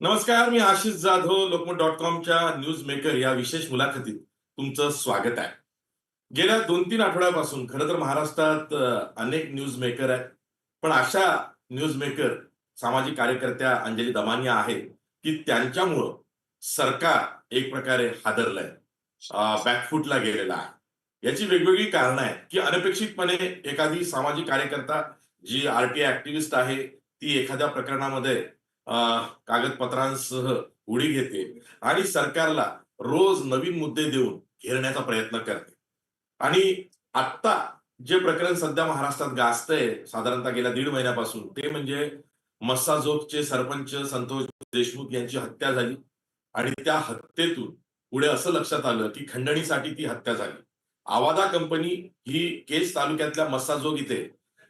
नमस्कार मी आशिष जाधव लोकमत डॉट कॉमच्या न्यूज मेकर या विशेष मुलाखतीत तुमचं स्वागत आहे. गेल्या दोन तीन आठवड्यापासून खरं तर महाराष्ट्रात अनेक न्यूज मेकर आहेत. पण अशा न्यूज मेकर सामाजिक कार्यकर्त्या अंजली दमानिया आहेत की त्यांच्यामुळं सरकार एक प्रकारे हादरलंय बॅकफूटला गेलेला आहे. याची वेगवेगळी कारणं आहेत की अनपेक्षितपणे एखादी सामाजिक कार्यकर्ता जी आरटीआय ऍक्टिव्हिस्ट आहे ती एखाद्या प्रकरणामध्ये कागदपत्रांसह उडी घेते आणि सरकारला रोज नवीन मुद्दे देऊन घेरण्याचा प्रयत्न करते. आणि आत्ता जे प्रकरण सध्या महाराष्ट्रात गाजतंय साधारणतः गेल्या दीड महिन्यापासून ते म्हणजे मस्साजोगचे सरपंच संतोष देशमुख यांची हत्या झाली आणि त्या हत्येतून पुढे असं लक्षात आलं की खंडणीसाठी ती हत्या झाली. आवादा कंपनी ही केस तालुक्यातल्या मस्साजोग इथे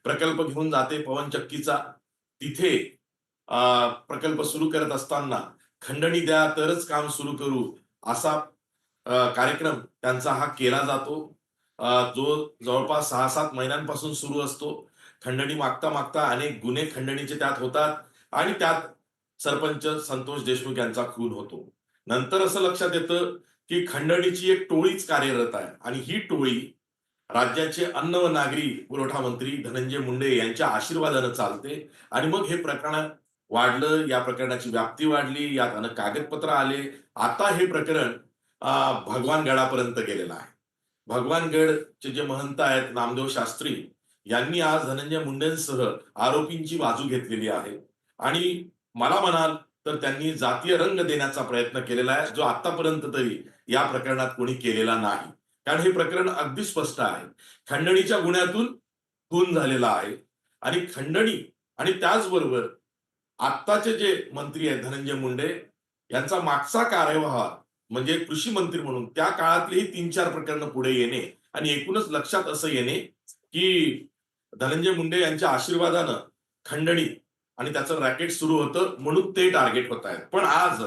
प्रकल्प घेऊन जाते पवन चक्कीचा. तिथे प्रकल्प सुरू करत असताना खंडणी द्या तरच काम सुरू करू असा कार्यक्रम त्यांचा हा केला जातो. जो जवळपास सहा सात महिन्यांपासून सुरू असतो. खंडणी मागता मागता अनेक गुन्हे खंडणीचे त्यात होतात आणि त्यात सरपंच संतोष देशमुख यांचा खून होतो. नंतर असं लक्षात येतं की खंडणीची एक टोळीच कार्यरत आहे आणि ही टोळी राज्याचे अन्न व नागरी पुरवठा मंत्री धनंजय मुंडे यांच्या आशीर्वादानं चालते आणि मग हे प्रकरण वाढलं या प्रकरणाची व्याप्ती वाढली यात अनेक कागदपत्र आले. आता हे प्रकरण भगवानगडापर्यंत गेलेलं आहे. भगवानगडचे जे महंत आहेत नामदेव शास्त्री यांनी आज धनंजय मुंडेंसह आरोपींची बाजू घेतलेली आहे. आणि मला म्हणाल तर त्यांनी जातीय रंग देण्याचा प्रयत्न केलेला आहे जो आतापर्यंत तरी या प्रकरणात कोणी केलेला नाही. कारण हे प्रकरण अगदी स्पष्ट आहे. खंडणीच्या गुन्ह्यातून खून झालेला आहे. आणि खंडणी आणि त्याचबरोबर आत्ताचे जे मंत्री आहेत धनंजय मुंडे यांचा मागचा कार्यभार म्हणजे कृषी मंत्री म्हणून त्या काळातलीही तीन चार प्रकरणं पुढे येणे आणि एकूणच लक्षात असं येणे की धनंजय मुंडे यांच्या आशीर्वादानं खंडणी आणि त्याचं रॅकेट सुरू होतं म्हणून ते टार्गेट होत आहेत. पण आज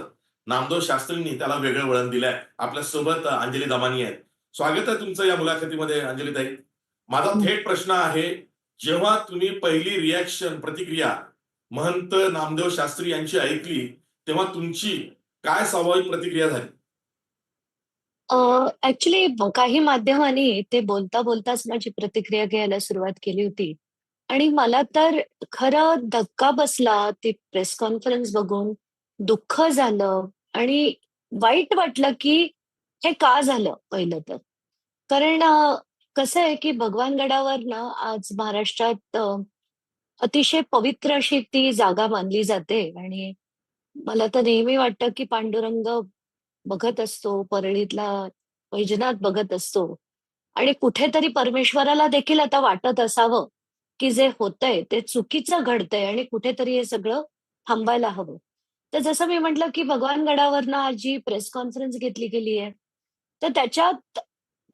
नामदेव शास्त्रींनी त्याला वेगळं वळण दिलंय. आपल्यासोबत अंजली दमानी आहेत. स्वागत आहे तुमचं या मुलाखतीमध्ये अंजलीताई माझा थेट प्रश्न आहे जेव्हा तुम्ही पहिली रिॲक्शन प्रतिक्रिया महंत नामदेव शास्त्री यांची ऐकली तेव्हा तुमची काय स्वाभाविक प्रतिक्रिया झाली? ऍक्च्युली काही माध्यमांनी ते बोलता बोलताच माझी प्रतिक्रिया घ्यायला सुरुवात केली होती. आणि मला तर खरं धक्का बसला ती प्रेस कॉन्फरन्स बघून. दुःख झालं आणि वाईट वाटलं की हे का झालं पहिलं तर? कारण कसं आहे की भगवानगडावर ना आज महाराष्ट्रात अतिशय पवित्र अशी ती जागा मानली जाते. आणि मला तर नेहमी वाटतं की पांडुरंग बघत असतो परळीतला वैजनाथ बघत असतो. आणि कुठेतरी परमेश्वराला देखील आता वाटत असावं की जे होतंय ते चुकीचं घडतंय आणि कुठेतरी हे सगळं थांबायला हवं. तर जसं मी म्हटलं की भगवान गडावरनं आज जी प्रेस कॉन्फरन्स घेतली गेली आहे तर त्याच्यात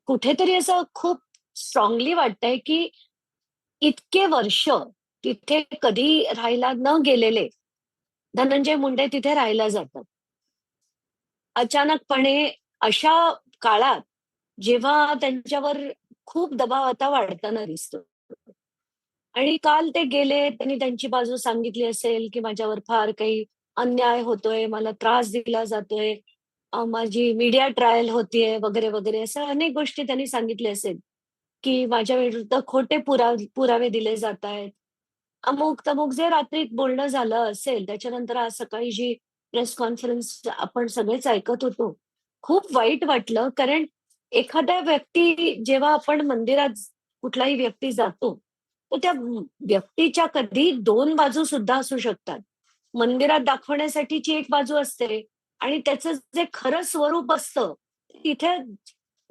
कुठेतरी असं खूप स्ट्रॉंगली वाटतंय की इतके वर्ष तिथे कधी राहायला न गेलेले धनंजय मुंडे तिथे राहायला जातात. अचानकपणे अशा काळात जेव्हा त्यांच्यावर खूप दबाव आता वाढताना दिसतो. आणि काल ते गेले त्यांनी त्यांची बाजू सांगितली असेल की माझ्यावर फार काही अन्याय होतोय मला त्रास दिला जातोय माझी मीडिया ट्रायल होतीये वगैरे वगैरे असं अनेक गोष्टी त्यांनी सांगितले असेल की माझ्या विरुद्ध खोटे पुरा पुरावे दिले जात आहेत अमुक तमुक जे रात्रीत बोलणं झालं असेल त्याच्यानंतर आज सकाळी जी प्रेस कॉन्फरन्स आपण सगळेच ऐकत होतो खूप वाईट वाटलं. कारण एखाद्या व्यक्ती जेव्हा आपण मंदिरात कुठलाही व्यक्ती जातो तर त्या व्यक्तीच्या कधी दोन बाजू सुद्धा असू शकतात. मंदिरात दाखवण्यासाठीची एक बाजू असते आणि त्याचं जे खरं स्वरूप असतं तिथे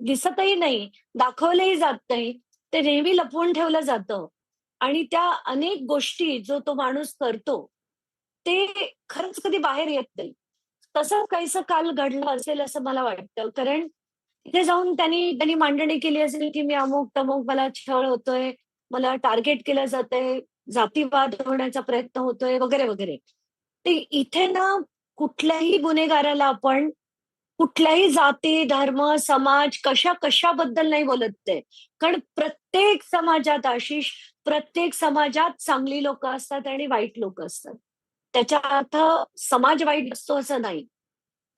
दिसतही नाही दाखवलंही जात नाही ते नेहमी लपवून ठेवलं जातं. आणि त्या अनेक गोष्टी जो तो माणूस करतो ते खरंच कधी बाहेर येत नाही. तसं काहीस काल घडलं असेल असं मला वाटतं. कारण तिथे जाऊन त्यांनी त्यांनी मांडणी केली असेल की मी अमुक तमुक मला छळ होतोय मला टार्गेट केलं जातंय जातीवाद होण्याचा प्रयत्न होतोय वगैरे वगैरे. ते इथे ना कुठल्याही गुन्हेगाराला आपण कुठल्याही जाती धर्म समाज कशा कशाबद्दल नाही बोलत आहे. कारण प्रत्येक समाजात आशिष प्रत्येक समाजात चांगली लोक असतात आणि वाईट लोक असतात त्याच्या अर्थ समाज वाईट असतो असं नाही.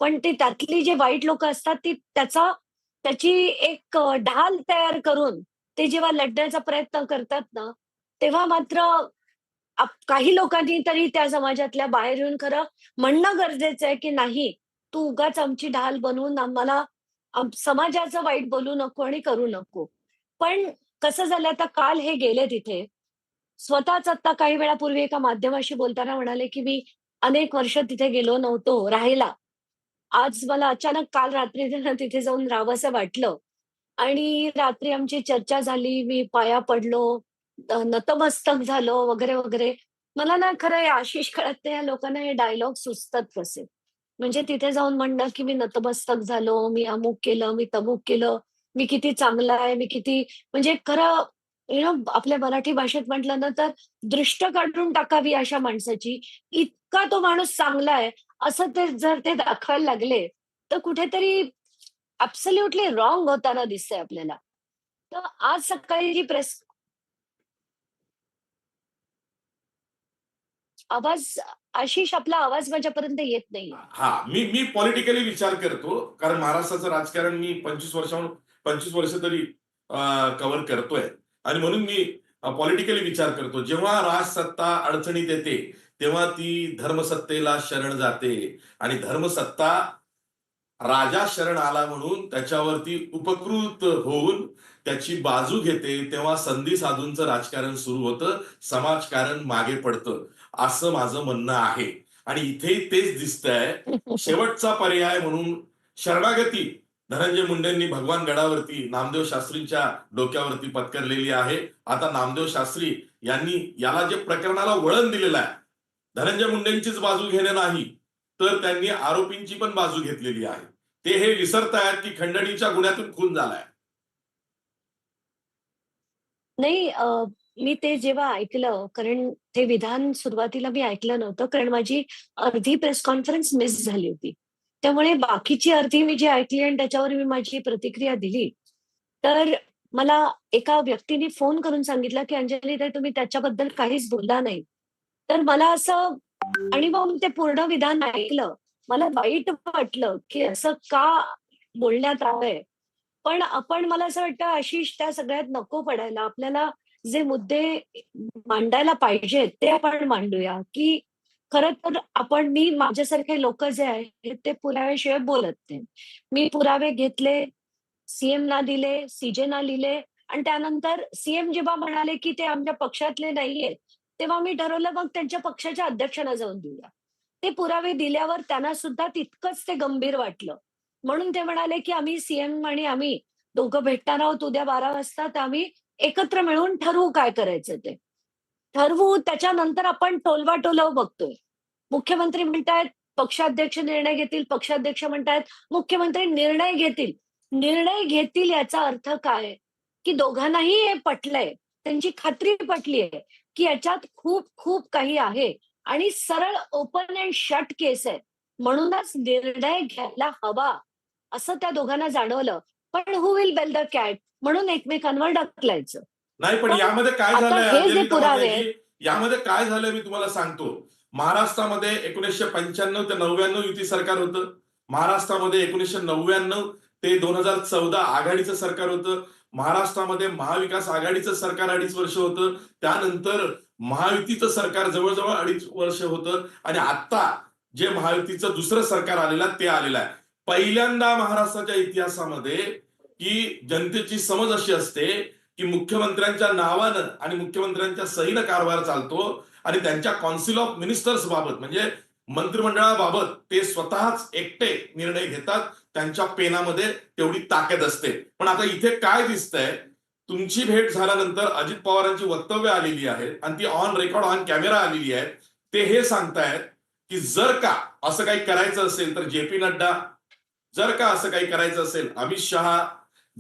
पण ते त्यातली जे वाईट लोक असतात ती त्याचा त्याची एक ढाल तयार करून ते जेव्हा लढण्याचा प्रयत्न करतात ना, तेव्हा मात्र काही लोकांनी तरी त्या समाजातल्या बाहेर येऊन खरं म्हणणं गरजेचं आहे, की नाही तू उगाच आमची ढाल बनवून आम्हाला समाजाचं वाईट बोलू नको आणि करू नको. पण कसं झालं आता काल हे गेले तिथे. स्वतःच आता काही वेळापूर्वी एका माध्यमाशी बोलताना म्हणाले, की "मी अनेक वर्ष तिथे गेलो नव्हतो राहायला. आज मला अचानक काल रात्री त्यांना तिथे जाऊन राहावसं वाटलं आणि रात्री आमची चर्चा झाली. मी पाया पडलो, नतमस्तक झालो वगैरे, वगैरे." मला ना खरं हे आशिष कळत या लोकांना हे डायलॉग सुचतात कसे. म्हणजे तिथे जाऊन म्हणणं, की "मी नतमस्तक झालो, मी अमुक केलं, मी तमुक केलं, मी किती चांगला आहे, मी किती" म्हणजे खरं यु नो आपल्या मराठी भाषेत म्हटलं ना तर दृष्ट काढून टाकावी अशा माणसाची. इतका तो माणूस चांगला आहे, असं ते जर ते दाखवायला लागले, तर कुठेतरी अब्सल्युटली रॉंग होताना दिसतंय आपल्याला. तर आज सकाळी जी प्रेस आवाज आशिष आपला आवाज माझ्यापर्यंत येत नाहीये. हा मी मी पॉलिटिकली विचार करतो. कारण महाराष्ट्राचं राजकारण मी 25 वर्षाहून 25 वर्ष तरी कव्हर करतोय आणि म्हणून मी पॉलिटिकली विचार करतो. जेव्हा राजसत्ता अडचणीत येते, तेव्हा ती धर्मसत्तेला शरण जाते आणि धर्मसत्ता राजा शरण आला म्हणून त्याच्यावरती उपकृत होऊन त्याची बाजू घेते, तेव्हा संधी साधूंचं राजकारण सुरू होतं, समाजकारण मागे पडतं, असं माझं म्हणणं आहे. आणि इथेही तेच दिसतंय. शेवटचा पर्याय म्हणून शरणागती धनंजय मुंडेंनी भगवान गडावरती नामदेव शास्त्रींच्या डोक्यावरती पत्करलेली आहे. आता नामदेव शास्त्री यांनी याला जे प्रकरणाला वळण दिलेलं आहे, धनंजय मुंडेंचीच बाजू घेणं नाही, तर त्यांनी आरोपींची पण बाजू घेतलेली आहे. ते हे विसरतायत की खंडणीच्या गुन्ह्यातून खून झालाय. नाही मी ते जेव्हा ऐकलं कारण ते विधान सुरुवातीला मी ऐकलं नव्हतं कारण माझी अर्धी प्रेस कॉन्फरन्स मिस झाली होती. त्यामुळे बाकीची अर्थी मी जी ऐकली आणि त्याच्यावर मी माझी प्रतिक्रिया दिली. तर मला एका व्यक्तीने फोन करून सांगितलं, की अंजली "अंजलीताई तुम्ही त्याच्याबद्दल काहीच बोलला नाही." तर मला असं आणि मग ते पूर्ण विधान ऐकलं. मला वाईट वाटलं, की असं का बोलण्यात आलंय. पण आपण मला असं वाटतं आशिष त्या सगळ्यात नको पडायला. आपल्याला जे मुद्दे मांडायला पाहिजेत ते आपण मांडूया, की खरं तर आपण मी माझ्यासारखे लोक जे आहेत ते पुराव्याशिवाय बोलत नाही. मी पुरावे घेतले, सीएम ना दिले, सीजे ना लिहिले आणि त्यानंतर सीएम जेव्हा म्हणाले, की ते आमच्या पक्षातले नाहीयेत, तेव्हा मी ठरवलं मग त्यांच्या पक्षाच्या अध्यक्षांना जाऊन देऊया. ते पुरावे दिल्यावर त्यांना सुद्धा तितकंच ते गंभीर वाटलं. म्हणून ते म्हणाले, की "आम्ही सीएम आणि आम्ही दोघं भेटणार आहोत उद्या 12 वाजता, तर आम्ही एकत्र मिळून ठरवू काय करायचं ते." ठरवू त्याच्यानंतर आपण टोलवाटोलव बघतोय. मुख्यमंत्री म्हणतायत, पक्षाध्यक्ष निर्णय घेतील, पक्षाध्यक्ष म्हणतायत, मुख्यमंत्री निर्णय घेतील. निर्णय घेतील याचा अर्थ काय? की दोघांनाही हे पटलंय. त्यांची खात्री पटली आहे, की याच्यात खूप खूप काही आहे आणि सरळ ओपन अँड शट केस आहे. म्हणूनच निर्णय घ्यायला हवा, असं त्या दोघांना जाणवलं. पण who will bell the cat म्हणून एकमेकांवर ढकलायचं. नाही पण यामध्ये काय झालंय यामध्ये काय झालंय मी तुम्हाला सांगतो. महाराष्ट्रामध्ये 1995 ते 99 युती सरकार होतं. महाराष्ट्रामध्ये 1999 ते 2014 आघाडीचं सरकार होतं. महाराष्ट्रामध्ये महाविकास आघाडीचं सरकार अडीच वर्ष होतं. त्यानंतर महायुतीचं सरकार जवळ-जवळ अडीच वर्ष होतं आणि आता जे महायुतीचं दुसरं सरकार आलेलं आहे ते आलेलं आहे. पहिल्यांदा महाराष्ट्राच्या इतिहासामध्ये की जनतेची समज अशी असते, की मुख्यमंत्र्यांच्या नावानं आणि मुख्यमंत्र्यांच्या सहीनं कारभार चालतो आणि त्यांच्या कौन्सिल ऑफ मिनिस्टर्स बाबत म्हणजे मंत्रिमंडळाबाबत ते स्वतःच एकटे निर्णय घेतात. त्यांच्या पेनामध्ये तेवढी ताकद असते. पण आता इथे काय दिसतंय, तुमची भेट झाल्यानंतर अजित पवारांची वक्तव्य आलेली आहेत आणि ती ऑन रेकॉर्ड, ऑन कॅमेरा आलेली आहे. ते हे सांगतायत, की जर का असं काही करायचं असेल तर जे पी नड्डा, जर का असं काही करायचं असेल अमित शहा,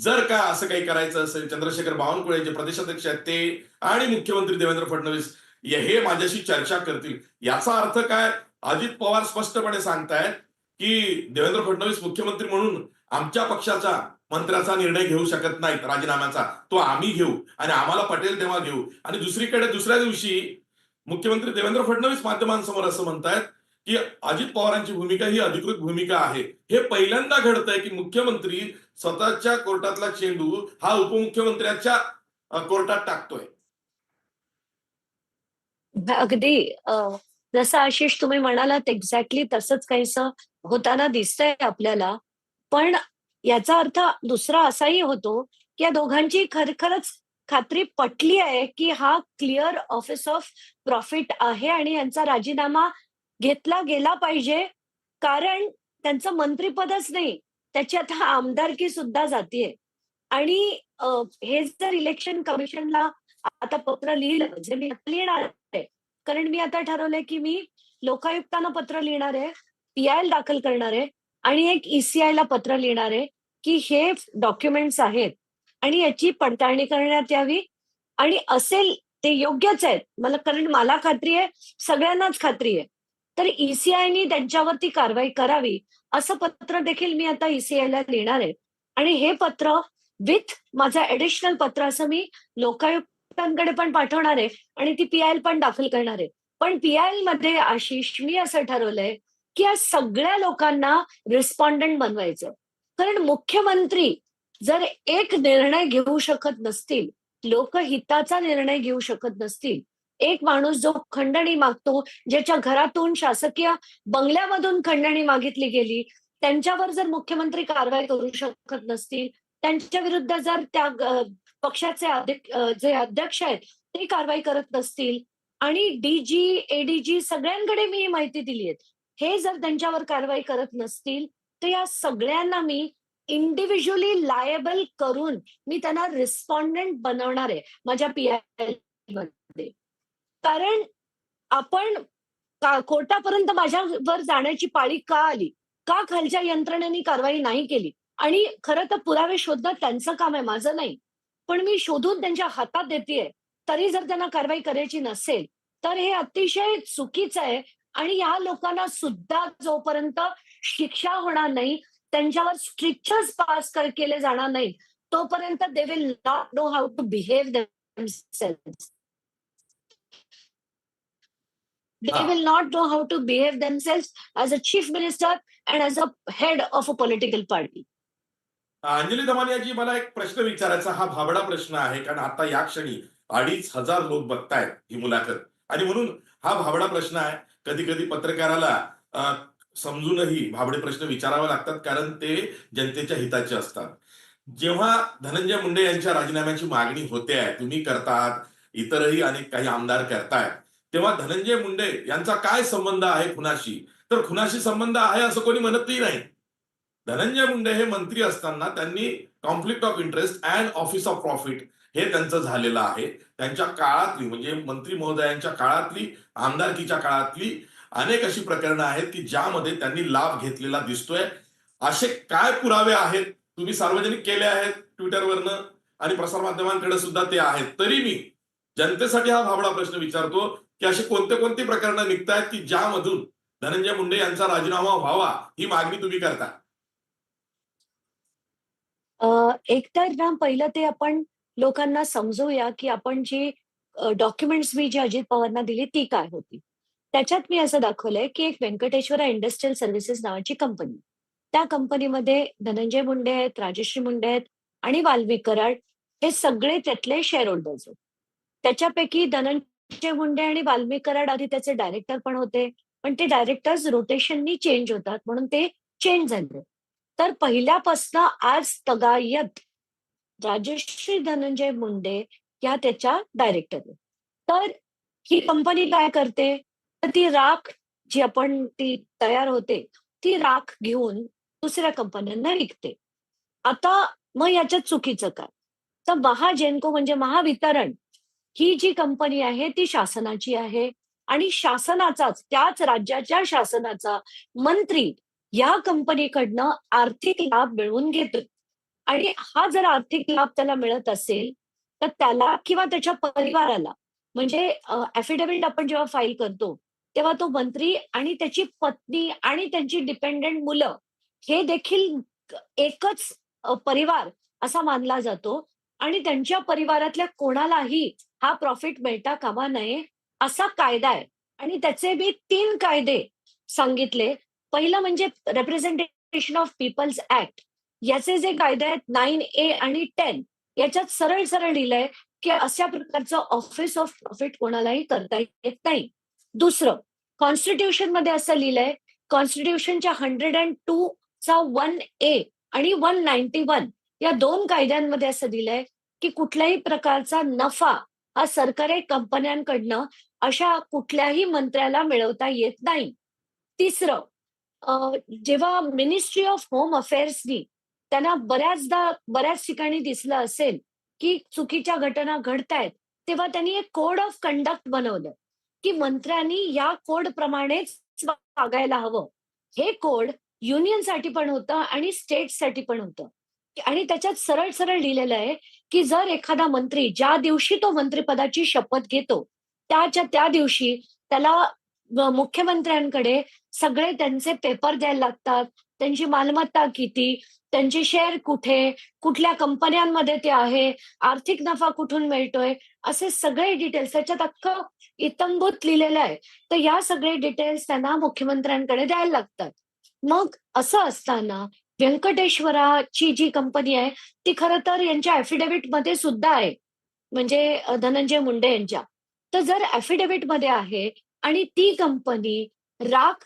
जर का असं काही करायचं असेल चंद्रशेखर बावनकुळे जे प्रदेशाध्यक्ष आहेत ते आणि मुख्यमंत्री देवेंद्र फडणवीस हे माझ्याशी चर्चा करतील. याचा अर्थ काय? अजित पवार स्पष्टपणे सांगतायत, की देवेंद्र फडणवीस मुख्यमंत्री म्हणून आमच्या पक्षाचा मंत्र्याचा निर्णय घेऊ शकत नाहीत राजीनाम्याचा. तो आम्ही घेऊ आणि आम्हाला पटेल तेव्हा घेऊ आणि दुसरीकडे दुसऱ्या दिवशी मुख्यमंत्री देवेंद्र फडणवीस माध्यमांसमोर असं म्हणतायत की अजित पवारांची भूमिका ही अधिकृत भूमिका आहे. हे पहिल्यांदा घडतंय की मुख्यमंत्री स्वतःच्या कोर्टातला चेंडू हा उपमुख्यमंत्र्याच्या कोर्टात टाकतोय. अगदी जसं आशिष तुम्ही म्हणालात एक्झॅक्टली तसंच काहीस होताना दिसतंय आपल्याला. पण याचा अर्थ दुसरा असाही होतो की या दोघांची खरखरच खात्री पटली आहे की हा क्लिअर ऑफिस ऑफ प्रॉफिट आहे आणि यांचा राजीनामा घेतला गेला पाहिजे. कारण त्यांचं मंत्रिपदच नाही. त्याची आता आमदारकी सुद्धा जातीये. आणि हे जर इलेक्शन कमिशनला आता पत्र लिहिलं जे मी आता लिहिणार आहे. कारण मी आता ठरवलंय की मी लोकायुक्तांना पत्र लिहिणार आहे पीआय दाखल करणार आहे आणि एक ईसीआय ला पत्र लिहिणार आहे की हे डॉक्युमेंट्स आहेत आणि याची पडताळणी करण्यात यावी. आणि असेल ते योग्यच आहेत. मला कारण मला खात्री आहे सगळ्यांनाच खात्री आहे. तर ईसीआयनी त्यांच्यावरती कारवाई करावी असं पत्र देखील मी आता ईसीआयला ला लिहिणार आहे. आणि हे पत्र विथ माझं ऍडिशनल पत्र असं मी लोकायुक्तांकडे पण पाठवणार आहे आणि ती पीआयएल पण दाखल करणार आहे. पण पीआयएलमध्ये आशिष मी असं ठरवलंय की या सगळ्या लोकांना रिस्पॉन्डंट बनवायचं. कारण मुख्यमंत्री जर एक निर्णय घेऊ शकत नसतील लोकहिताचा निर्णय घेऊ शकत नसतील एक माणूस जो खंडणी मागतो ज्याच्या घरातून शासकीय बंगल्यामधून खंडणी मागितली गेली त्यांच्यावर जर मुख्यमंत्री कारवाई करू शकत नसतील त्यांच्या विरुद्ध जर त्या पक्षाचे जे अध्यक्ष आहेत ते कारवाई करत नसतील. आणि डीजी एडीजी सगळ्यांकडे मी माहिती दिली आहे. हे जर त्यांच्यावर कारवाई करत नसतील तर या सगळ्यांना मी इंडिव्हिज्युअली लायबल करून मी त्यांना रिस्पॉन्डंट बनवणार आहे माझ्या पीआयमध्ये. कारण आपण कोर्टापर्यंत माझ्यावर जाण्याची पाळी का आली? का खालच्या यंत्रणेने कारवाई नाही केली? आणि खरं तर पुरावे शोधणं त्यांचं काम आहे माझं नाही. पण मी शोधून त्यांच्या हातात देतेय. तरी जर त्यांना कारवाई करायची नसेल तर हे अतिशय चुकीचं आहे. आणि या लोकांना सुद्धा जोपर्यंत शिक्षा होणार नाही त्यांच्यावर स्ट्रिक्चर्स पास केले जाणार नाही तोपर्यंत they will not know how to behave themselves they Ah. will not know how to behave themselves as a chief minister and as a head of a political party. Anjali दमानियाजी मला एक प्रश्न विचारायचा हा भाबडा प्रश्न आहे कारण आता या क्षणी अडीच हजार लोक बघतायत ही मुलाखत. आणि म्हणून हा भाबडा प्रश्न आहे. कधी कधी पत्रकाराला समजूनही भाबडे प्रश्न विचारावे लागतात कारण ते जनतेच्या हिताचे असतात. जेव्हा धनंजय मुंडे यांच्या राजीनाम्याची मागणी होते आहे तुम्ही करतात इतरही अनेक काही आमदार करतायत तेव्हा धनंजय मुंडे यांचा काय संबंध आहे खुनाशी? तर खुनाशी संबंध आहे असं कोणी म्हणतही नाही. धनंजय मुंडे हे मंत्री असताना त्यांनी conflict of interest and office of profit हे त्यांचं झालेलं आहे. त्यांच्या काळातली म्हणजे मंत्री महोदयांच्या काळातली आमदारकीच्या काळातली अनेक अशी प्रकरणं आहेत की ज्यामध्ये त्यांनी लाभ घेतलेला दिसतोय. असे काय पुरावे आहेत? तुम्ही सार्वजनिक केले आहेत ट्विटरवरनं आणि प्रसारमाध्यमांकडे सुद्धा ते आहेत. तरी मी जनतेसाठी हा भाबडा प्रश्न विचारतो. की अशी कोणते कोणती प्रकरणं निघतायत की ज्यामधून धनंजय मुंडे यांचा राजीनामा व्हावा ही मागणी तुम्ही करता? एक एकतर ना पहिलं ते आपण लोकांना समजूया की आपण जी डॉक्युमेंट्स मी जी अजित पवारना दिली ती काय होती? त्याच्यात मी असं दाखवलंय की एक व्यंकटेश्वरा इंडस्ट्रियल सर्व्हिसेस नावाची कंपनी त्या कंपनीमध्ये धनंजय मुंडे आहेत राजश्री मुंडे आहेत आणि वाल्मिक कराड हे सगळे त्यातले शेअर होल्डर्स आहेत. त्याच्यापैकी धनंजय मुंडे आणि वाल्मिक कराड आधी त्याचे डायरेक्टर पण होते. पण ते डायरेक्टर्स रोटेशननी चेंज होतात. म्हणून ते चेंज झाले. तर पहिल्यापासनं आज तगायत राजश्री धनंजय मुंडे या त्याच्या डायरेक्टर तर ही कंपनी काय करते? तर ती राख जी आपण ती तयार होते ती राख घेऊन दुसऱ्या कंपन्यांना विकते आता मग याच्यात चुकीचं काय? तर महाजेनको म्हणजे महावितरण. ही जी कंपनी आहे ती शासनाची आहे. आणि शासनाचाच त्याच राज्याच्या शासनाचा मंत्री या कंपनीकडनं आर्थिक लाभ मिळवून घेतो. आणि हा जर आर्थिक लाभ त्याला मिळत असेल तर त्याला किंवा त्याच्या परिवाराला म्हणजे ऍफिडेव्हिट आपण जेव्हा फाईल करतो तेव्हा तो मंत्री आणि त्याची पत्नी आणि त्यांची डिपेंडंट मुलं हे देखील एकच परिवार असा मानला जातो. आणि त्यांच्या परिवारातल्या कोणालाही हा प्रॉफिट मिळता कामा नये असा कायदा आहे. आणि त्याचे मी तीन कायदे सांगितले. पहिलं म्हणजे रेप्रेझेंटेशन ऑफ पीपल्स ऍक्ट याचे जे कायदे आहेत नाईन ए आणि टेन याच्यात सरळ सरळ लिहिलंय की अशा प्रकारचं ऑफिस ऑफ प्रॉफिट कोणालाही करता येत नाही. दुसरं कॉन्स्टिट्यूशनमध्ये असं लिहिलंय कॉन्स्टिट्यूशनच्या हंड्रेड अँड टू चा वन ए आणि वन नाईन्टी वन या दोन कायद्यांमध्ये असं दिलंय की कुठल्याही प्रकारचा नफा हा सरकारी कंपन्यांकडनं अशा कुठल्याही मंत्र्याला मिळवता येत नाही. तिसरं जेव्हा मिनिस्ट्री ऑफ होम अफेअर्सनी त्यांना बऱ्याचदा बऱ्याच ठिकाणी दिसलं असेल की चुकीच्या घटना घडतायत तेव्हा त्यांनी एक कोड ऑफ कंडक्ट बनवलं की मंत्र्यांनी या कोड प्रमाणेच वागायला हवं. हे कोड युनियनसाठी पण होतं आणि स्टेटसाठी पण होतं. आणि त्याच्यात सरळ सरळ लिहिलेलं आहे की जर एखादा मंत्री ज्या दिवशी तो मंत्रिपदाची शपथ घेतो त्याच्या त्या दिवशी त्याला मुख्यमंत्र्यांकडे सगळे त्यांचे पेपर द्यायला लागतात त्यांची मालमत्ता किती त्यांचे शेअर कुठे कुठल्या कंपन्यांमध्ये ते आहे आर्थिक नफा कुठून मिळतोय असे सगळे डिटेल्स त्याच्यात अख्खं इतंभूत लिहिलेलं आहे. तर या सगळे डिटेल्स त्यांना मुख्यमंत्र्यांकडे द्यायला लागतात. मग असं असताना व्यंकटेश्वराची जी कंपनी आहे ती खरं तर यांच्या affidavit मध्ये सुद्धा आहे. म्हणजे धनंजय मुंडे यांच्या. तर जर affidavit मध्ये आहे आणि ती कंपनी राख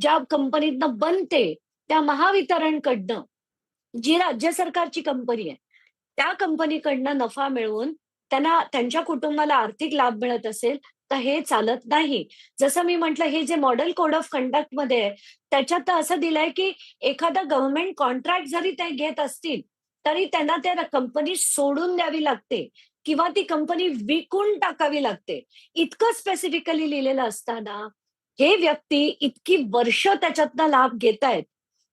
ज्या कंपनीतनं बनते त्या महावितरणकडनं जी राज्य सरकारची कंपनी आहे त्या कंपनीकडनं नफा मिळवून त्यांना त्यांच्या कुटुंबाला आर्थिक लाभ मिळत असेल तर हे चालत नाही. जसं मी म्हंटल हे जे मॉडेल कोड ऑफ कंडक्टमध्ये आहे त्याच्यात तर असं दिलंय की एखादा गव्हर्नमेंट कॉन्ट्रॅक्ट जरी ते घेत असतील तरी त्यांना त्या कंपनी सोडून द्यावी लागते किंवा ती कंपनी विकून टाकावी लागते. इतकं स्पेसिफिकली लिहिलेलं असताना हे व्यक्ती इतकी वर्ष त्याच्यातनं लाभ घेत आहेत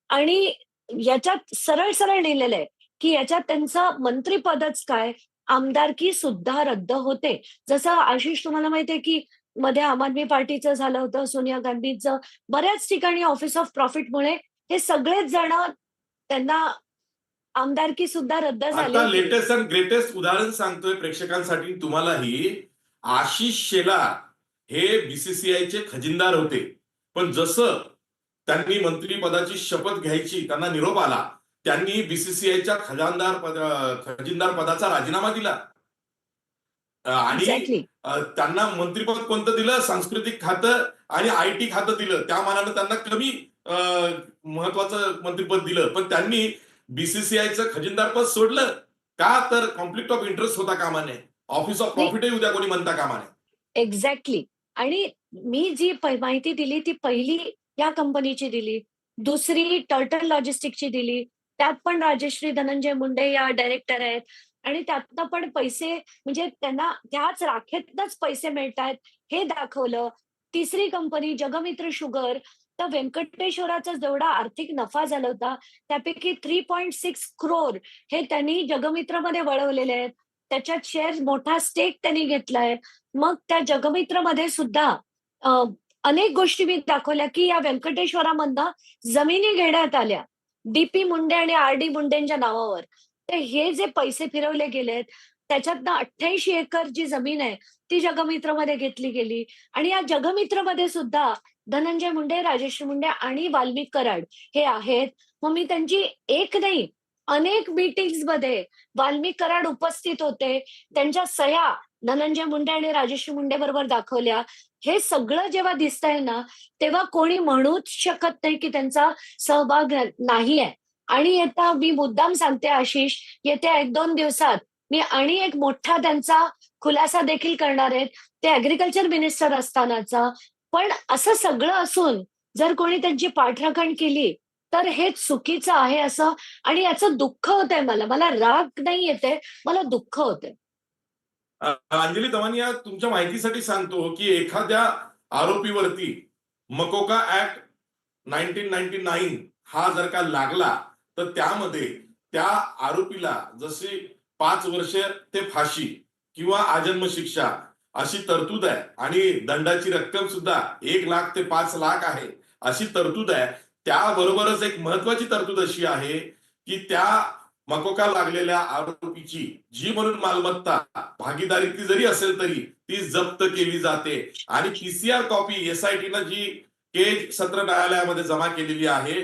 आणि याच्यात सरळ सरळ लिहिलेलं आहे की याच्यात त्यांचं मंत्रीपदच काय आमदारकी सुद्धा रद्द होते. जसं आशिष तुम्हाला माहितीये की मध्ये आम आदमी पार्टीचं झालं होतं सोनिया गांधींचं. बऱ्याच ठिकाणी ऑफिस ऑफ प्रॉफिटमुळे हे सगळेच जण त्यांना आमदारकी सुद्धा रद्द झाली. लेटेस्ट अँड ग्रेटेस्ट उदाहरण सांगतोय प्रेक्षकांसाठी तुम्हालाही. आशिष शेलार हे बीसीसीआयचे खजिनदार होते. पण जसं त्यांनी मंत्रीपदाची शपथ घ्यायची त्यांना निरोप आला. त्यांनी बीसीसीआयच्या खजानदार पद खजिनदार पदाचा राजीनामा दिला. आणि Exactly. त्यांना मंत्रिपद कोणतं दिलं? सांस्कृतिक खातं आणि आय टी खातं दिलं. त्या मानानं त्यांना कमी महत्वाचं मंत्रिपद दिलं. पण त्यांनी बीसीसीआयचं खजिनदार पद सोडलं. का तर कॉन्फ्लिक्ट ऑफ इंटरेस्ट होता कामा नये ऑफिस ऑफ प्रॉफिटही उद्या कोणी म्हणता कामा नये एक्झॅक्टली आणि मी जी माहिती दिली ती पहिली या कंपनीची दिली. दुसरी टर्टल लॉजिस्टिकची दिली. त्यात पण राजश्री धनंजय मुंडे या डायरेक्टर आहेत. आणि त्यातनं पण पैसे म्हणजे त्यांना त्याच राखेतनच पैसे मिळतात हे दाखवलं. तिसरी कंपनी जगमित्र शुगर तर व्यंकटेश्वराचा जेवढा आर्थिक नफा झाला होता त्यापैकी थ्री पॉईंट सिक्स क्रोर हे त्यांनी जगमित्रमध्ये वळवलेले आहेत. त्याच्यात शेअर मोठा स्टेक त्यांनी घेतलाय. मग त्या जगमित्रमध्ये सुद्धा अनेक गोष्टी मी दाखवल्या की या व्यंकटेश्वरामधनं जमिनी घेण्यात आल्या. डीपी मुंडे आणि आर डी मुंडेंच्या नावावर. तर हे जे पैसे फिरवले गेलेत त्याच्यातनं अठ्ठ्याऐंशी एकर जी जमीन आहे ती जगमित्रमध्ये घेतली गेली. आणि या जगमित्रमध्ये सुद्धा धनंजय मुंडे राजेश्री मुंडे आणि वाल्मिक कराड हे आहेत. मग मी त्यांची एक नाही अनेक मीटिंग्समध्ये वाल्मिक कराड उपस्थित होते. त्यांच्या सह्या धनंजय मुंडे आणि राजेश्री मुंडे बरोबर दाखवल्या. हे सगळं जेव्हा दिसतंय ना तेव्हा कोणी म्हणूच शकत नाही की त्यांचा सहभाग नाही आहे आणि येता मी मुद्दाम सांगते आशिष येत्या एक दोन दिवसात मी आणि एक मोठा त्यांचा खुलासा देखील करणार आहेत ते अग्रिकल्चर मिनिस्टर असतानाचा. पण असं सगळं असून जर कोणी त्यांची पाठराखण केली तर हे चुकीचं आहे असं. आणि याचं दुःख होतंय मला. मला राग नाही येते मला दुःख होतंय. अंजली दवानिया तुमच्या माहितीसाठी सांगतो की एखाद्या आरोपीवरती MCOCA act nineteen ninety nine हा जर का लागला तर त्यामध्ये त्या आरोपीला जशी पाच वर्ष ते फाशी किंवा आजन्म शिक्षा अशी तरतूद आहे आणि दंडाची रक्कम सुद्धा एक लाख ते पाच लाख आहे अशी तरतूद आहे. त्याबरोबरच एक महत्वाची तरतूद अशी आहे की त्या मकोका लागलेल्या आरोपीची जी म्हणून मालमत्ता भागीदारीतली जरी असेल तरी ती जप्त केली जाते. आणि पीसीआर कॉपी एसआयटीनं जी केज सत्र न्यायालयामध्ये जमा केलेली आहे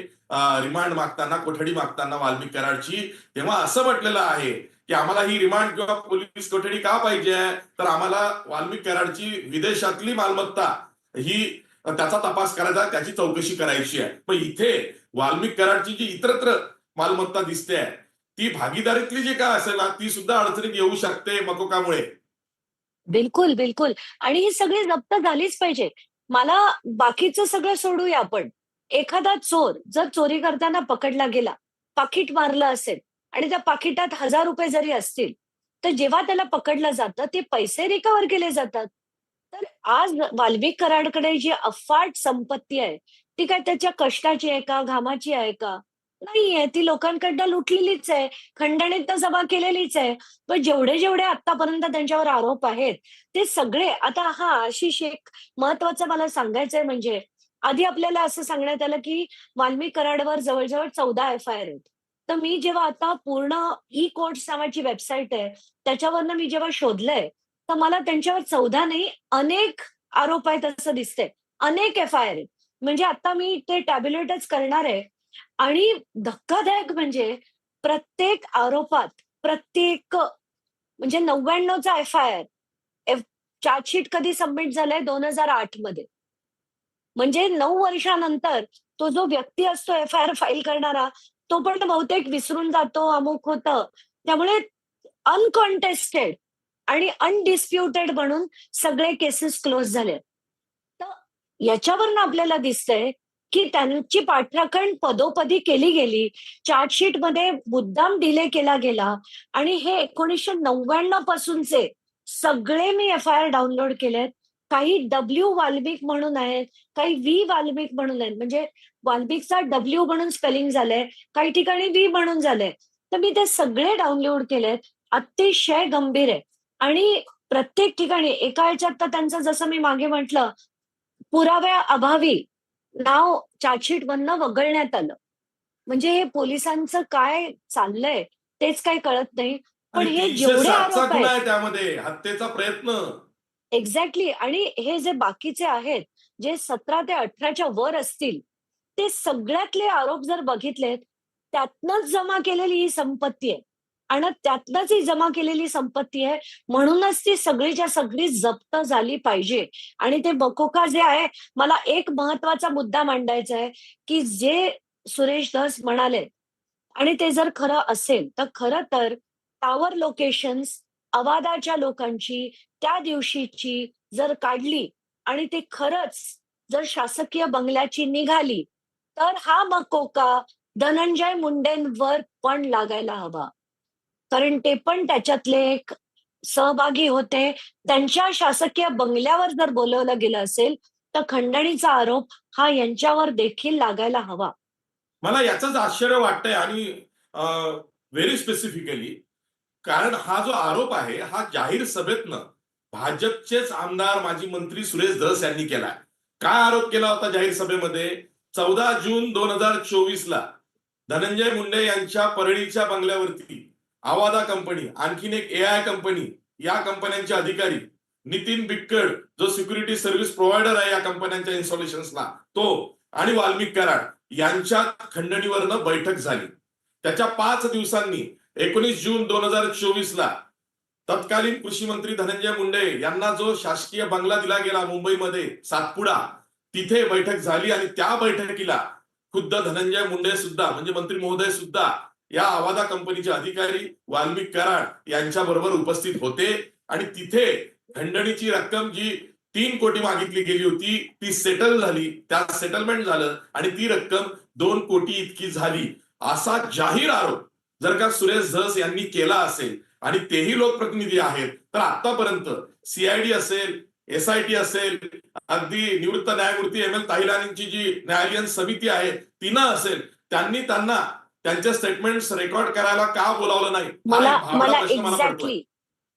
रिमांड मागताना कोठडी मागताना वाल्मिक कराडची तेव्हा असं म्हटलेलं आहे की आम्हाला ही रिमांड किंवा पोलीस कोठडी का पाहिजे? तर आम्हाला वाल्मिक कराडची विदेशातली मालमत्ता ही त्याचा तपास करायचा त्याची चौकशी करायची आहे. पण इथे वाल्मिक कराडची जी इतरत्र मालमत्ता दिसते आहे ती भागीदारीतली जी काय असेल ना ती सुद्धा अडचणीत येऊ शकते मकोकामुळे. बिलकुल बिलकुल. आणि ही सगळी जप्त झालीच पाहिजे. मला बाकीचं सगळं सोडूया आपण. एखादा चोर जर चोरी करताना पकडला गेला पाकिट मारलं असेल आणि त्या पाकिटात हजार रुपये जरी असतील तर जेव्हा त्याला पकडलं जातं ते पैसे रिकव्हर केले जातात. तर आज वाल्मिक कराडकडे जी अफाट संपत्ती आहे ती काय त्याच्या कष्टाची आहे का घामाची आहे का? नाहीये. ती लोकांकडनं लुटलेलीच आहे. खंडणीत जमा केलेलीच आहे. पण जेवढे जेवढे आतापर्यंत त्यांच्यावर आरोप आहेत ते सगळे आता हा आशिष एक महत्वाचं मला सांगायचंय म्हणजे आधी आपल्याला असं सांगण्यात आलं की वाल्मिक कराडवर जवळजवळ चौदा एफ आय आर आहेत. तर मी जेव्हा आता पूर्ण ई कोर्ट्स नावाची वेबसाईट आहे त्याच्यावरनं मी जेव्हा शोधलंय तर मला त्यांच्यावर चौदा नाही अनेक आरोप आहेत असं दिसतंय. अनेक एफ आय आर आहेत. म्हणजे आता मी ते टॅब्युलेटच करणार आहे. आणि धक्कादायक म्हणजे प्रत्येक आरोपात प्रत्येक म्हणजे नव्याण्णवचा एफ आय आर चार्जशीट कधी सबमिट झालंय दोन हजार आठमध्ये. म्हणजे नऊ वर्षानंतर तो जो व्यक्ती असतो एफ आय आर फाईल करणारा तो पण बहुतेक विसरून जातो अमुक होतं. त्यामुळे अनकॉन्टेस्टेड आणि अनडिस्प्युटेड म्हणून सगळे केसेस क्लोज झाले तर याच्यावरनं आपल्याला दिसतंय की त्यांची पाठराखण पदोपदी केली गेली. चार्जशीटमध्ये मुद्दाम डिले केला गेला. आणि हे एकोणीसशे नव्याण्णव पासूनचे सगळे मी एफ आय आर डाउनलोड केलेत. काही डब्ल्यू वाल्मिक म्हणून आहेत काही व्ही वाल्मिक म्हणून आहेत. म्हणजे वाल्मिकचा डब्ल्यू म्हणून स्पेलिंग झालंय काही ठिकाणी व्ही म्हणून झालंय. तर मी ते सगळे डाउनलोड केलेत. अतिशय गंभीर आहे. आणि प्रत्येक ठिकाणी एका ह्याच्यात तर त्यांचं जसं मी मागे म्हटलं पुराव्या अभावी नाव चार्जशीट मधनं वगळण्यात आलं. म्हणजे हे पोलिसांचं काय चाललंय तेच काही कळत नाही. पण हे जेवढे आरोप आहेत आहे त्यामध्ये हत्येचा प्रयत्न. एक्झॅक्टली आणि हे जे बाकीचे आहेत जे सतरा ते अठराच्या वर असतील ते सगळ्यातले आरोप जर बघितलेत त्यातनंच जमा केलेली ही संपत्ती आहे. आणि त्यातनं ही जमा केलेली संपत्ती आहे. म्हणूनच ती सगळीच्या सगळी जप्त झाली पाहिजे. आणि ते बकोका जे आहे मला एक महत्त्वाचा मुद्दा मांडायचा आहे की जे सुरेश धस म्हणाले आणि ते जर खरं असेल तर खरं तर टावर लोकेशन्स अवादाच्या लोकांची त्या दिवशीची जर काढली आणि ते खरंच जर शासकीय बंगल्याची निघाली तर हा मकोका धनंजय मुंडेंवर पण लागायला हवा. कारण ते पण त्याच्यातले एक सहभागी होते. त्यांच्या शासकीय बंगल्यावर जर बोलवलं गेलं असेल तर खंडणीचा आरोप हा यांच्यावर देखील लागायला हवा. मला याचंच आश्चर्य वाटतंय आणि व्हेरी स्पेसिफिकली कारण हा जो आरोप आहे हा जाहीर सभेतनं भाजपचेच आमदार माजी मंत्री सुरेश धस यांनी केला काय आरोप केला होता जाहीर सभेमध्ये? चौदा जून दोन हजार चोवीस ला धनंजय मुंडे यांच्या परळीच्या बंगल्यावरती आवादा कंपनी आणखीन एक ए आय कंपनी या कंपन्यांचे अधिकारी नितीन बिक्कड जो सिक्युरिटी सर्व्हिस प्रोव्हायडर आहे या कंपन्यांच्या इन्स्टॉलेशन्सला तो आणि वाल्मिक कराड यांच्या खंडणीवरनं बैठक झाली. त्याच्या पाच दिवसांनी एकोणीस जून दोन हजार चोवीस ला तत्कालीन कृषी मंत्री धनंजय मुंडे यांना जो शासकीय बंगला दिला गेला मुंबईमध्ये सातपुडा तिथे बैठक झाली आणि त्या बैठकीला खुद्द धनंजय मुंडे सुद्धा म्हणजे मंत्री महोदय सुद्धा या आवादा कंपनीचे अधिकारी वाल्मिक कराड यांच्या बरोबर उपस्थित होते. आणि तिथे खंडणीची रक्कम जी तीन कोटी मागितली गेली होती ती सेटल झाली. त्यात सेटलमेंट झालं आणि ती रक्कम दोन कोटी इतकी झाली. असा जाहीर आरोप जर का सुरेश धस यांनी केला असेल आणि तेही लोकप्रतिनिधी आहेत तर आतापर्यंत सीआयडी असेल एसआयटी असेल अगदी निवृत्त न्यायमूर्ती एम एल ताहिलानींची जी न्यायालयीन समिती आहे तिनं असेल त्यांनी त्यांना त्यांचे स्टेटमेंट्स रेकॉर्ड करायला का बोलावलं नाही? हा मला मला. एक्झॅक्टली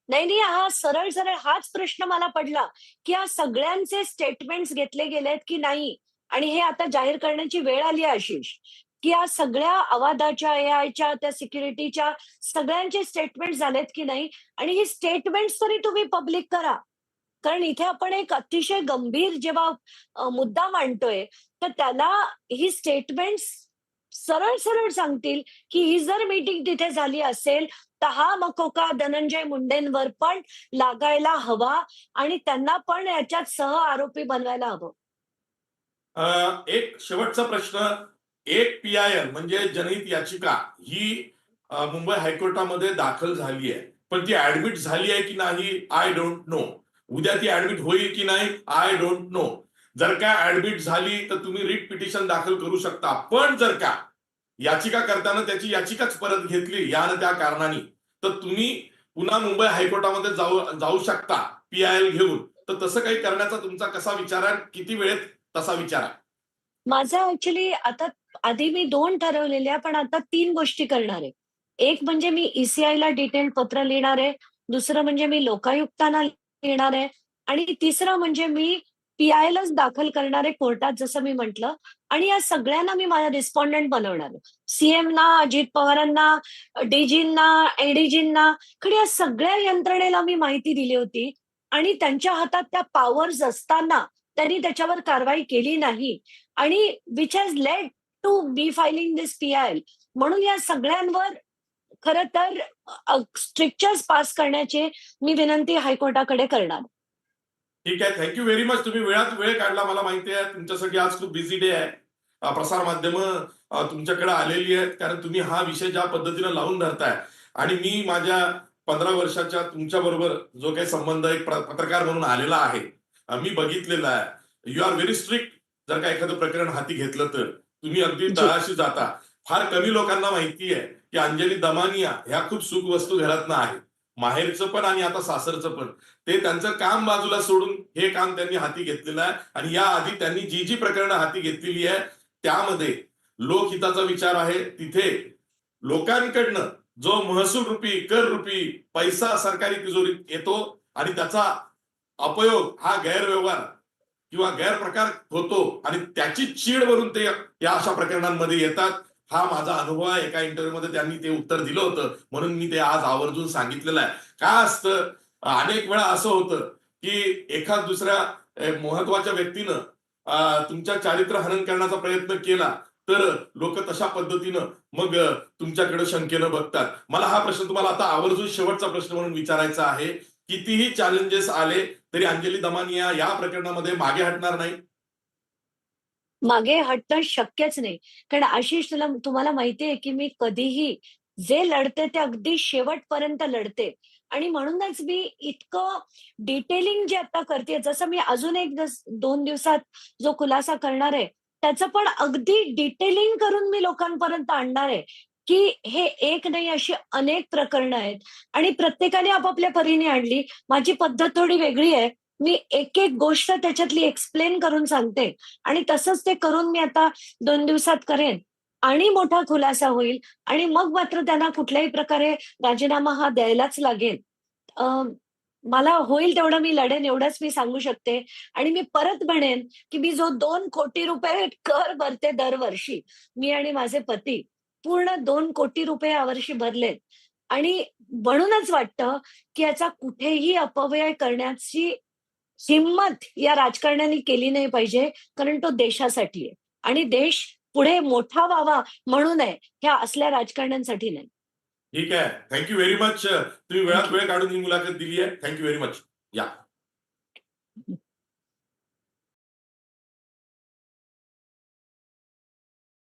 नाही नाही हा सरळ सरळ हाच प्रश्न मला पडला की या सगळ्यांचे स्टेटमेंट्स घेतले गेलेत की नाही? आणि हे आता जाहीर करण्याची वेळ आली आहे, आशिष की या सगळ्या अवादाच्या एआयच्या त्या सिक्युरिटीच्या सगळ्यांचे स्टेटमेंट झालेत की नाही? आणि ही स्टेटमेंट तरी तुम्ही पब्लिक करा. कारण इथे आपण एक अतिशय गंभीर जेव्हा मुद्दा मांडतोय तर त्याला ही स्टेटमेंट सरळ सरळ सांगतील की ही जर मीटिंग तिथे झाली असेल तर हा मकोका धनंजय मुंडेंवर पण लागायला हवा आणि त्यांना पण याच्यात सह आरोपी बनवायला हवं. एक शेवटचा प्रश्न एक पी आय एन म्हणजे जनहित याचिका ही मुंबई हायकोर्टामध्ये दाखल झाली आहे. पण ती ऍडमिट झाली आहे की नाही आय डोंट नो उद्या ती ऍडमिट होईल की नाही आय डोंट नो जर का ऍडमिट झाली तर तुम्ही रिट पिटिशन दाखल करू शकता. पण जर का याचिका करताना त्याची याचिकाच परत घेतली या त्या कारणाने तर तुम्ही पुन्हा मुंबई हायकोर्टामध्ये जाऊ जाऊ शकता पी आय एल घेऊन. तर तसं काही करण्याचा तुमचा कसा विचार आहे किती वेळेत तसा विचार आहे? माझा ऍक्च्युली आता आधी मी दोन ठरवलेल्या पण आता तीन गोष्टी करणार आहे. एक म्हणजे मी ईसीआय ला डिटेल पत्र लिहिणार आहे दुसरं म्हणजे मी लोकायुक्तांना लिहिणार आहे आणि तिसरं म्हणजे मी पीआयलाच दाखल करणारे कोर्टात जसं मी म्हंटल आणि या सगळ्यांना मी माझा रिस्पॉन्डंट बनवणार सीएमना अजित पवारांना डीजींना एडीजींना खर या सगळ्या यंत्रणेला मी माहिती दिली होती आणि त्यांच्या हातात त्या पॉवर्स असताना त्यांनी त्याच्यावर कारवाई केली नाही. आणि which has led to be filing this PIL म्हणून या सगळ्यांवर खर तर स्ट्रिक्चर्स पास करण्याची मी विनंती हायकोर्टाकडे करणार. ठीक आहे थँक्यू व्हेरी मच तुम्ही वेळात वेळ काढला मला माहिती आहे. तुमच्यासाठी आज खूप बिझी डे आहे. प्रसार माध्यम तुमच्याकडे आलेली आहेत. कारण तुम्ही हा विषय ज्या पद्धतीने लावून धरताय आणि मी माझ्या पंधरा वर्षाच्या तुमच्या बरोबर जो काही संबंध एक पत्रकार म्हणून आलेला आहे मी बघितलेला आहे. यू आर व्हेरी स्ट्रिक्ट जर का एखादं प्रकरण हाती घेतलं तर तुम्ही अगदी. तळाशी जाता. फार कमी लोकांना माहिती आहे की अंजली दमानिया ह्या खूप सुख वस्तू घरातनं आहेत. माहेरचं पण आणि आता सासरचं पण. ते त्यांचं काम बाजूला सोडून हे काम त्यांनी हाती घेतलेलं आहे. आणि या आधी त्यांनी जी जी प्रकरणं हाती घेतलेली आहे त्यामध्ये लोकहिताचा विचार आहे. तिथे लोकांकडनं जो महसूल रुपी कर रुपी पैसा सरकारी तिजोरीत येतो आणि त्याचा अपयोग हा गैरव्यवहार किंवा गैरप्रकार होतो आणि त्याची चीड वरून ते या अशा प्रकरणांमध्ये येतात. हा माझा अनुभव आहे. एका इंटरव्ह्यूमध्ये त्यांनी ते उत्तर दिलं होतं. म्हणून मी ते आज आवर्जून सांगितलेलं आहे. काय असतं? अनेक वेळा असं होतं की एखाद दुसऱ्या महत्त्वाच्या व्यक्तीनं तुमच्या चारित्र्य हनन करण्याचा प्रयत्न केला तर लोक तशा पद्धतीनं मग तुमच्याकडे शंकेनं बघतात. मला हा प्रश्न तुम्हाला आता आवर्जून शेवटचा प्रश्न म्हणून विचारायचा आहे. कितीही चॅलेंजेस आले तरी अंजली दमानिया या प्रकरणामध्ये मागे हटणार नाही. मागे हटणं शक्यच नाही. कारण आशिष तुला तुम्हाला माहितीये की मी कधीही जे लढते ते अगदी शेवटपर्यंत लढते. आणि म्हणूनच मी इतकं डिटेलिंग जे आता करते जसं मी अजून एक दोन दिवसात जो खुलासा करणार आहे त्याचं पण अगदी डिटेलिंग करून मी लोकांपर्यंत आणणार आहे की हे एक नाही अशी अनेक प्रकरणं आहेत. आणि प्रत्येकाने आपापल्या परीने आणली. माझी पद्धत थोडी वेगळी आहे. मी एक एक गोष्ट त्याच्यातली एक्सप्लेन करून सांगते. आणि तसंच ते करून मी आता दोन दिवसात करेन. आणि मोठा खुलासा होईल. आणि मग मात्र त्यांना कुठल्याही प्रकारे राजीनामा हा द्यायलाच लागेल. मला होईल तेवढं मी लढेन एवढंच मी सांगू शकते. आणि मी परत म्हणेन की मी जो दोन कोटी रुपये कर भरते दरवर्षी मी आणि माझे पती पूर्ण दोन कोटी रुपये यावर्षी भरलेत. आणि म्हणूनच वाटतं की याचा कुठेही अपव्यय करण्याची हिंमत या राजकारण्यांनी केली नाही पाहिजे कारण तो देशासाठी आहे. आणि देश पुढे मोठा व्हावा म्हणून आहे ह्या असल्या राजकारण्यांसाठी नाही. ठीक आहे. थँक्यू व्हेरी मच तुम्ही वेळात वेळ काढून ही मुलाखत दिली आहे. थँक्यू व्हेरी मच या.